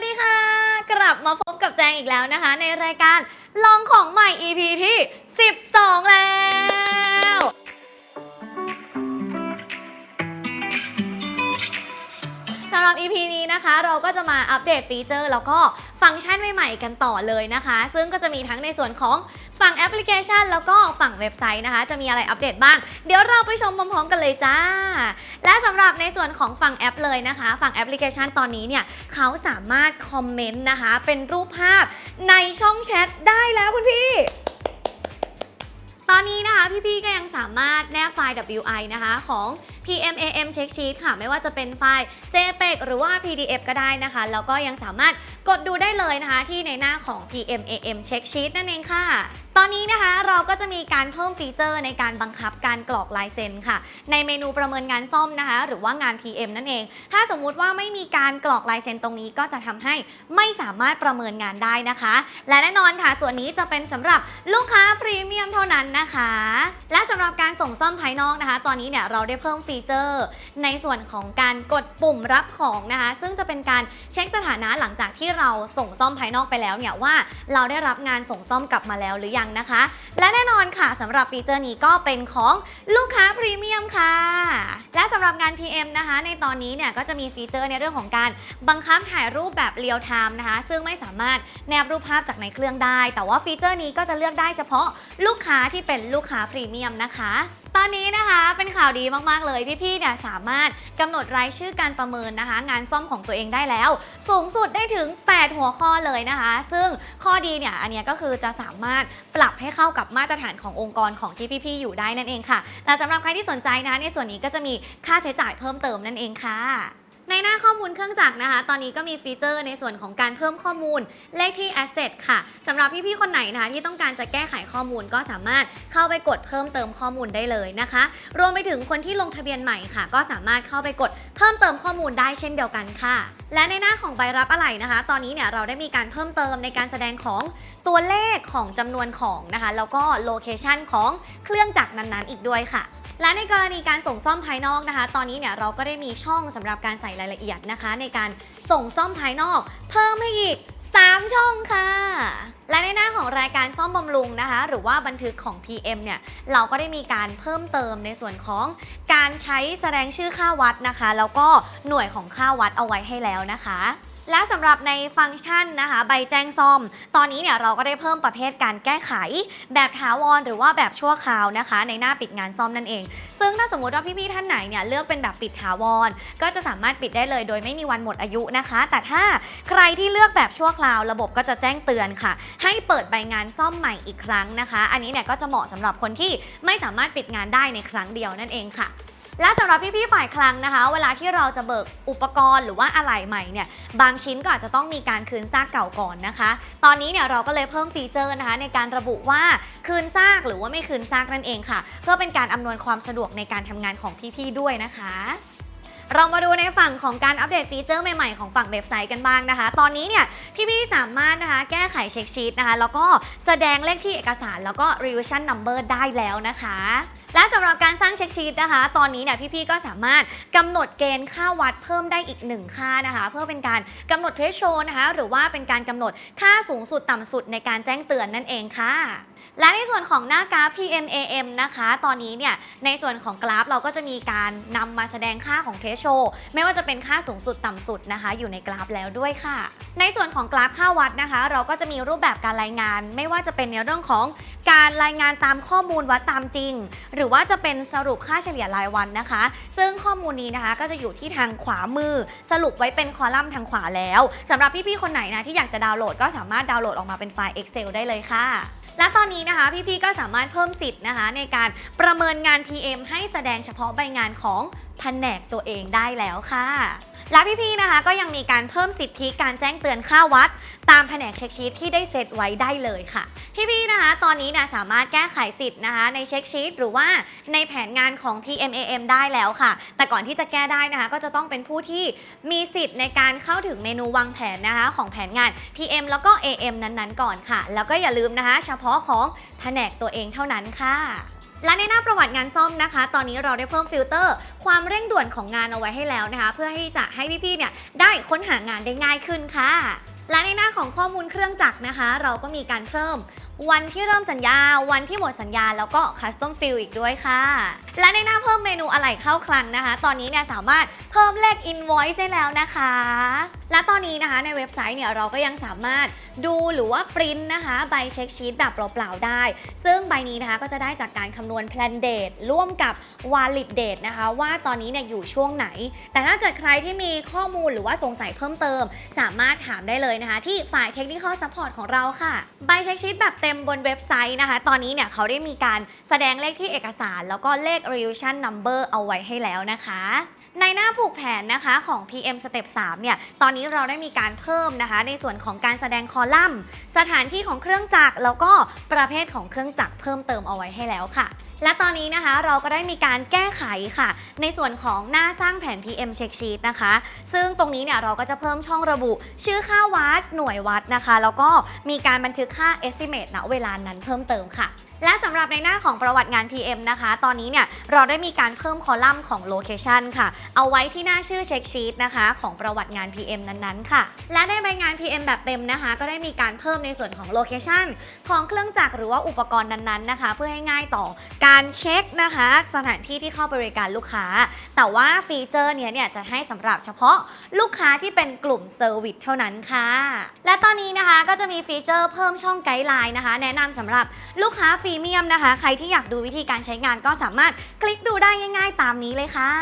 วัสดีค่ะ กลับมาพบกับแจงอีกแล้วนะคะ ในรายการลองของใหม่ EP ที่ 12 แล้ว รับ EP นี้นะคะ เราก็จะมาอัปเดตฟีเจอร์ แล้วก็ฟังก์ชันใหม่ๆกันต่อเลยนะคะ ซึ่งก็จะมีทั้งในส่วนของฝั่งแอปพลิเคชัน แล้วก็ฝั่งเว็บไซต์นะคะ จะมีอะไรอัปเดตบ้าง เดี๋ยวเราไปชมพร้อมๆกันเลยจ้า และสำหรับในส่วนของฝั่งแอปเลยนะคะ ฝั่งแอปพลิเคชันตอนนี้เนี่ยเขาสามารถคอมเมนต์นะคะ เป็นรูปภาพในช่องแชทได้แล้วคุณพี่ อนนี้นะคะ พี่ๆก็ยังสามารถแนบไฟล์ WI นะคะของ PMAM Check Sheet ค่ะ ไม่ว่าจะเป็นไฟล์ JPEG หรือว่า PDF ก็ได้นะคะ แล้วก็ยังสามารถกดดูได้เลยนะคะ ที่ในหน้าของ PMAM Check Sheet นั่นเองค่ะ ตอนนี้นะคะเราก็จะมีการเพิ่มฟีเจอร์ในการบังคับการกรอกลายเซ็นค่ะ ในเมนูประเมินงานซ่อมนะคะ หรือว่างาน PM นั่นเอง ถ้าสมมุติว่าไม่มีการกรอกลายเซ็นตรงนี้ก็จะทำให้ไม่สามารถประเมินงานได้นะคะ และแน่นอนค่ะ ส่วนนี้จะเป็นสำหรับลูกค้าพรีเมียมเท่านั้นนะคะ และสำหรับการส่งซ่อมภายนอกนะคะ ตอนนี้เนี่ยเราได้เพิ่มฟีเจอร์ ในส่วนของการกดปุ่มรับของนะคะ ซึ่งจะเป็นการเช็คสถานะหลังจากที่เราส่งซ่อมภายนอกไปแล้วเนี่ยว่า เราได้รับงานส่งซ่อมกลับมาแล้วหรือยังนะคะ และแน่นอนค่ะสำหรับฟีเจอร์นี้ก็เป็นของลูกค้าพรีเมียมค่ะ และสำหรับงาน PM นะคะ ในตอนนี้เนี่ยก็จะมีฟีเจอร์ในเรื่องของการบังคับถ่ายรูปแบบเรียลไทม์นะคะ ซึ่งไม่สามารถแนบรูปภาพจากในเครื่องได้ แต่ว่าฟีเจอร์นี้ก็จะเลือกได้เฉพาะลูกค้าที่เป็นลูกค้าพรีเมียมนะคะตอนนี้นะคะเป็นข่าวดีมากๆเลยพี่ๆเนี่ยสามารถกำหนดรายชื่อการประเมินนะคะ งานซ่อมของตัวเองได้แล้ว สูงสุดได้ถึง 8 หัวข้อเลยนะคะ ซึ่งข้อดีเนี่ยอันนี้ก็คือจะสามารถปรับให้เข้ากับมาตรฐานขององค์กรของที่พี่ๆอยู่ได้นั่นเองค่ะแต่สำหรับใครที่สนใจนะคะในส่วนนี้ก็จะมีค่าใช้จ่ายเพิ่มเติมนั่นเองค่ะ ในหน้าข้อมูลเครื่องจักรนะคะ ตอนนี้ก็มีฟีเจอร์ในส่วนของการเพิ่มข้อมูลเลขที่ asset ค่ะสำหรับพี่ๆคนไหนนะคะที่ต้องการจะแก้ไขข้อมูลก็สามารถเข้าไปกดเพิ่มเติมข้อมูลได้เลยนะคะ รวมไปถึงคนที่ลงทะเบียนใหม่ค่ะ ก็สามารถเข้าไปกดเพิ่มเติมข้อมูลได้เช่นเดียวกันค่ะ และในหน้าของใบรับอะไหล่นะคะ ตอนนี้เนี่ยเราได้มีการเพิ่มเติมในการแสดงของตัวเลขของจำนวนของนะคะ แล้วก็โลเคชันของเครื่องจักรนั้นๆ อีกด้วยค่ะ และในกรณีการส่งซ่อมภายนอกนะคะ ตอนนี้เนี่ยเราก็ได้มีช่องสำหรับการใส่รายละเอียดนะคะ ในการส่งซ่อมภายนอก เพิ่มให้อีก 3 ช่องค่ะ และในหน้าของรายการซ่อมบำรุงนะคะ หรือว่าบันทึกของ PM เนี่ยเราก็ได้มีการเพิ่มเติมในส่วนของการใช้แสดงชื่อค่าวัดนะคะ แล้วก็หน่วยของค่าวัดเอาไว้ให้แล้วนะคะ และสำหรับในฟังก์ชันนะคะใบแจ้งซ่อม ตอนนี้เนี่ยเราก็ได้เพิ่มประเภทการแก้ไข แบบถาวรหรือว่าแบบชั่วคราวนะคะ ในหน้าปิดงานซ่อมนั่นเอง ซึ่งถ้าสมมติว่าพี่ๆท่านไหนเนี่ยเลือกเป็นแบบปิดถาวร ก็จะสามารถปิดได้เลย โดยไม่มีวันหมดอายุนะคะ แต่ถ้าใครที่เลือกแบบชั่วคราว ระบบก็จะแจ้งเตือนค่ะ ให้เปิดใบงานซ่อมใหม่อีกครั้งนะคะ อันนี้เนี่ยก็จะเหมาะสำหรับคนที่ไม่สามารถปิดงานได้ในครั้งเดียวนั่นเองค่ะ และสำหรับพี่ๆฝ่ายคลังนะคะ เวลาที่เราจะเบิกอุปกรณ์หรือว่าอะไหล่ใหม่เนี่ยบางชิ้นก็อาจจะต้องมีการคืนซากเก่าก่อนนะคะ ตอนนี้เนี่ยเราก็เลยเพิ่มฟีเจอร์นะคะ ในการระบุว่าคืนซากหรือว่าไม่คืนซากนั่นเองค่ะ เพื่อเป็นการอำนวยความสะดวกในการทำงานของพี่ๆด้วยนะคะ เรามาดูในฝั่งของการอัปเดตฟีเจอร์ใหม่ๆของฝั่งเว็บไซต์กันบ้างนะคะ ตอนนี้เนี่ยพี่ๆสามารถนะคะแก้ไขเช็คชีตนะคะ แล้วก็แสดงเลขที่เอกสาร แล้วก็ revision number ได้แล้วนะคะ และสำหรับการสร้างเช็คชีตนะคะ ตอนนี้เนี่ยพี่ๆก็สามารถกำหนดเกณฑ์ค่าวัดเพิ่มได้อีกหนึ่งค่านะคะ เพื่อเป็นการกำหนดเทสโชนะคะ หรือว่าเป็นการกำหนดค่าสูงสุดต่ำสุดในการแจ้งเตือนนั่นเองค่ะ และในส่วนของหน้ากราฟ PMAM นะคะ ตอนนี้เนี่ยในส่วนของกราฟเราก็จะมีการนำมาแสดงค่าของเทสโชไม่ว่าจะเป็นค่าสูงสุดต่ำสุดนะคะ อยู่ในกราฟแล้วด้วยค่ะ ในส่วนของกราฟค่าวัดนะคะ เราก็จะมีรูปแบบการรายงาน ไม่ว่าจะเป็นในเรื่องของการรายงานตามข้อมูลวัดตามจริง หรือว่าจะเป็นสรุปค่าเฉลี่ยรายวันนะคะ ซึ่งข้อมูลนี้นะคะก็จะอยู่ที่ทางขวามือ สรุปไว้เป็นคอลัมน์ทางขวาแล้วสำหรับพี่ๆคนไหนนะที่อยากจะดาวน์โหลดก็สามารถดาวน์โหลดออกมาเป็นไฟล์ Excel ได้เลยค่ะ และตอนนี้นะคะพี่ๆก็สามารถเพิ่มสิทธิ์นะคะในการประเมินงาน PM ให้แสดงเฉพาะใบงานของ แผนกตัวเองได้แล้วค่ะ และพี่ๆนะคะก็ยังมีการเพิ่มสิทธิการแจ้งเตือนค่าวัด ตามแผนกเช็คชีตที่ได้เซตไว้ได้เลยค่ะ พี่ๆนะคะตอนนี้เนี่ยสามารถแก้ไขสิทธิ์นะคะในเช็คชีตหรือว่าในแผนงานของ PMAM ได้แล้วค่ะ แต่ก่อนที่จะแก้ได้นะคะก็จะต้องเป็นผู้ที่มีสิทธิ์ในการเข้าถึงเมนูวางแผนนะคะของแผนงาน PM แล้วก็ AM นั้นๆ ก่อนค่ะ แล้วก็อย่าลืมนะคะ เฉพาะของแผนกตัวเองเท่านั้นค่ะ และในหน้าประวัติงานซ่อมนะคะ ตอนนี้เราได้เพิ่มฟิลเตอร์ ความเร่งด่วนของงานเอาไว้ให้แล้วนะคะ เพื่อที่จะให้พี่ๆเนี่ยได้ค้นหางานได้ง่ายขึ้นค่ะ และในหน้าของข้อมูลเครื่องจักรนะคะ เราก็มีการเพิ่มวันที่เริ่มสัญญา วันที่หมดสัญญา แล้วก็คัสตอมฟิลอีกด้วยค่ะ และในหน้าเพิ่มเมนูอะไหล่เข้าคลังนะคะ ตอนนี้เนี่ยสามารถเพิ่มเลข invoice ได้แล้วนะคะ และตอนนี้นะคะในเว็บไซต์เนี่ยเราก็ยังสามารถดูหรือว่าปริ้นนะคะใบเช็คชีตแบบเปล่าๆได้ ซึ่งใบนี้นะคะก็จะได้จากการคำนวณ plan date ร่วมกับ valid date นะคะ ว่าตอนนี้เนี่ยอยู่ช่วงไหน แต่ถ้าเกิดใครที่มีข้อมูลหรือว่าสงสัยเพิ่มเติม สามารถถามได้เลยนะคะ ที่ฝ่าย technical support ของเราค่ะ ใบเช็คชีตแบบเต็มบนเว็บไซต์นะคะ ตอนนี้เนี่ยเขาได้มีการแสดงเลขที่เอกสาร แล้วก็เลข revision number เอาไว้ให้แล้วนะคะ ในหน้าผูกแผนนะคะของ PM Step 3เนี่ยตอนนี้เราได้มีการเพิ่มนะคะ ในส่วนของการแสดงคอลัมน์ สถานที่ของเครื่องจักรแล้วก็ประเภทของเครื่องจักรเพิ่มเติมเอาไว้ให้แล้วค่ะ และตอนนี้นะคะเราก็ได้มีการแก้ไขค่ะ ในส่วนของหน้าสร้างแผน PM Check Sheet นะคะ ซึ่งตรงนี้เนี่ยเราก็จะเพิ่มช่องระบุชื่อค่าวัดหน่วยวัดนะคะ แล้วก็มีการบันทึกค่า estimate ณเวลานั้นเพิ่มเติมค่ะ และสำหรับในหน้าของประวัติงาน PM นะคะ ตอนนี้เนี่ยเราได้มีการเพิ่มคอลัมน์ของ location ค่ะ เอาไว้ที่หน้าชื่อเช็คชีตนะคะ ของประวัติงาน PM นั้นๆ ค่ะ และในใบงาน PM แบบเต็มนะคะ ก็ได้มีการเพิ่มในส่วนของ location ของเครื่องจักรหรือว่าอุปกรณ์นั้นๆนะคะ เพื่อให้ง่ายต่อการเช็คนะคะ สถานที่ที่เข้าบริการลูกค้า แต่ว่าฟีเจอร์เนี้ยเนี่ยจะให้สำหรับเฉพาะลูกค้าที่เป็นกลุ่มเซอร์วิสเท่านั้นค่ะ และตอนนี้นะคะก็จะมีฟีเจอร์เพิ่มช่องไกด์ไลน์นะคะ แนะนำสำหรับลูกค้าฟรีเมียมนะคะ ใครที่อยากดูวิธีการใช้งานก็สามารถคลิกดูได้ง่ายๆ ตามนี้เลยค่ะ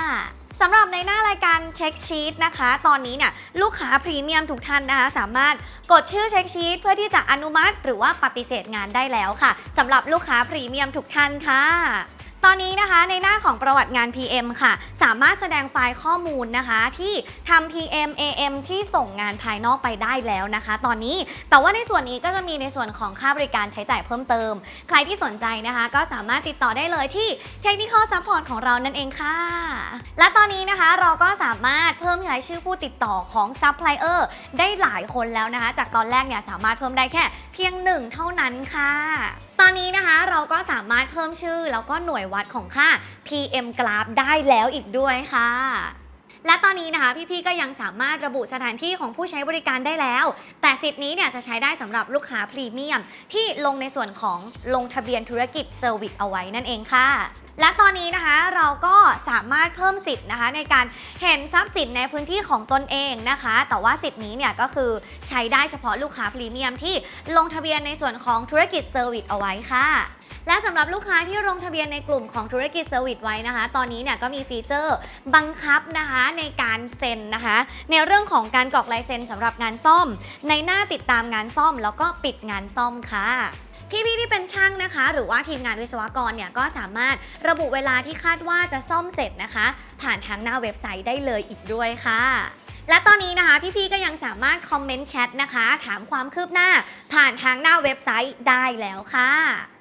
สำหรับในหน้ารายการเช็คชีตนะคะ ตอนนี้เนี่ยลูกค้าพรีเมียมทุกท่านนะคะ สามารถกดชื่อเช็คชีตเพื่อที่จะอนุมัติ หรือว่าปฏิเสธงานได้แล้วค่ะสำหรับลูกค้าพรีเมียมทุกท่านค่ะ ตอนนี้นะคะในหน้าของประวัติงาน PM ค่ะ สามารถแสดงไฟล์ข้อมูลนะคะ ที่ทำ PM AM ที่ส่งงานภายนอกไปได้แล้วนะคะ ตอนนี้แต่ว่าในส่วนนี้ก็จะมีในส่วนของค่าบริการใช้จ่ายเพิ่มเติม ใครที่สนใจนะคะ ก็สามารถติดต่อได้เลยที่ Technical Support ของเรานั่นเองค่ะ และตอนนี้นะคะเราก็สามารถเพิ่มรายชื่อผู้ติดต่อของ Supplier ได้หลายคนแล้วนะคะ จากตอนแรกเนี่ยสามารถเพิ่มได้แค่เพียงหนึ่งเท่านั้นค่ะตอนนี้นะคะเราก็สามารถเพิ่มชื่อแล้วก็หน่วยวัดของค่า PM Graph ได้แล้วอีกด้วยค่ะ และตอนนี้นะคะพี่ๆก็ยังสามารถระบุสถานที่ของผู้ใช้บริการได้แล้ว แต่สิทธิ์นี้เนี่ยจะใช้ได้สำหรับลูกค้าพรีเมียม ที่ลงในส่วนของลงทะเบียนธุรกิจเซอร์วิสเอาไว้นั่นเองค่ะและตอนนี้นะคะเราก็สามารถเพิ่มสิทธิ์นะคะ ในการเห็นทรัพย์สินในพื้นที่ของตนเองนะคะ แต่ว่าสิทธิ์นี้เนี่ยก็คือใช้ได้เฉพาะลูกค้าพรีเมียมที่ลงทะเบียนในส่วนของธุรกิจเซอร์วิสเอาไว้ค่ะและสำหรับลูกค้าที่ลงทะเบียนในกลุ่มของธุรกิจเซอร์วิสไว้นะคะ ตอนนี้เนี่ยก็มีฟีเจอร์บังคับนะคะ ในการเซ็นนะคะ ในเรื่องของการกรอกลายเซ็นสำหรับงานซ่อม ในหน้าติดตามงานซ่อม แล้วก็ปิดงานซ่อมค่ะพี่ๆที่เป็นช่างนะคะ หรือว่าทีมงานวิศวกรเนี่ยก็สามารถระบุเวลาที่คาดว่าจะซ่อมเสร็จนะคะ ผ่านทางหน้าเว็บไซต์ได้เลยอีกด้วยค่ะ และตอนนี้นะคะ พี่ๆก็ยังสามารถคอมเมนต์แชทนะคะ ถามความคืบหน้า ผ่านทางหน้าเว็บไซต์ได้แล้วค่ะ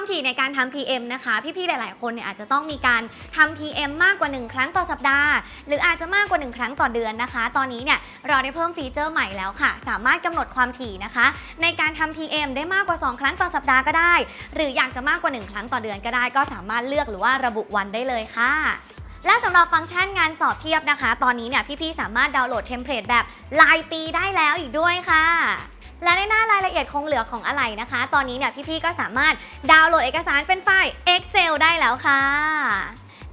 ความถี่ในการทำ PM นะคะ พี่ๆ หลาย ๆ คนเนี่ยอาจจะต้องมีการทำ PM มากกว่า 1 ครั้งต่อสัปดาห์ หรืออาจจะมากกว่า 1 ครั้งต่อเดือนนะคะ ตอนนี้เนี่ยเราได้เพิ่มฟีเจอร์ใหม่แล้วค่ะ สามารถกำหนดความถี่นะคะ ในการทำ PM ได้มากกว่า 2 ครั้งต่อสัปดาห์ก็ได้ หรืออยากจะมากกว่า 1 ครั้งต่อเดือนก็ได้ ก็สามารถเลือกหรือว่าระบุวันได้เลยค่ะและสำหรับฟังก์ชันงานสอบเทียบนะคะ ตอนนี้เนี่ยพี่ๆ สามารถดาวน์โหลดเทมเพลตแบบรายปีได้แล้วอีกด้วยค่ะ และในหน้ารายละเอียดคงเหลือของอะไรนะคะ ตอนนี้เนี่ยพี่ๆก็สามารถดาวน์โหลดเอกสารเป็นไฟล์ Excel ได้แล้วค่ะ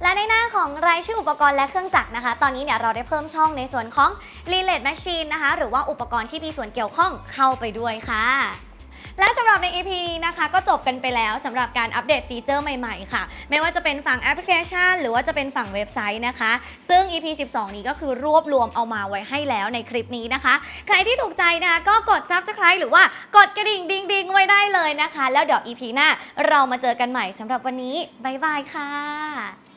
และในหน้าของรายชื่ออุปกรณ์และเครื่องจักรนะคะ ตอนนี้เนี่ยเราได้เพิ่มช่องในส่วนของ Relay Machine นะคะ หรือว่าอุปกรณ์ที่มีส่วนเกี่ยวข้องเข้าไปด้วยค่ะ และสำหรับใน EP นี้นะคะ ก็จบกันไปแล้วสำหรับการอัปเดตฟีเจอร์ใหม่ๆค่ะ ไม่ว่าจะเป็นฝั่งแอปพลิเคชัน หรือว่าจะเป็นฝั่งเว็บไซต์นะคะ ซึ่ง EP 12 นี้ก็คือรวบรวมเอามาไว้ให้แล้วในคลิปนี้นะคะ ใครที่ถูกใจนะคะก็กด Subscribe หรือว่ากดกระดิ่งดิงดิงไว้ได้เลยนะคะ แล้วเดี๋ยว EP หน้าเรามาเจอกันใหม่สำหรับวันนี้บ๊ายบายค่ะ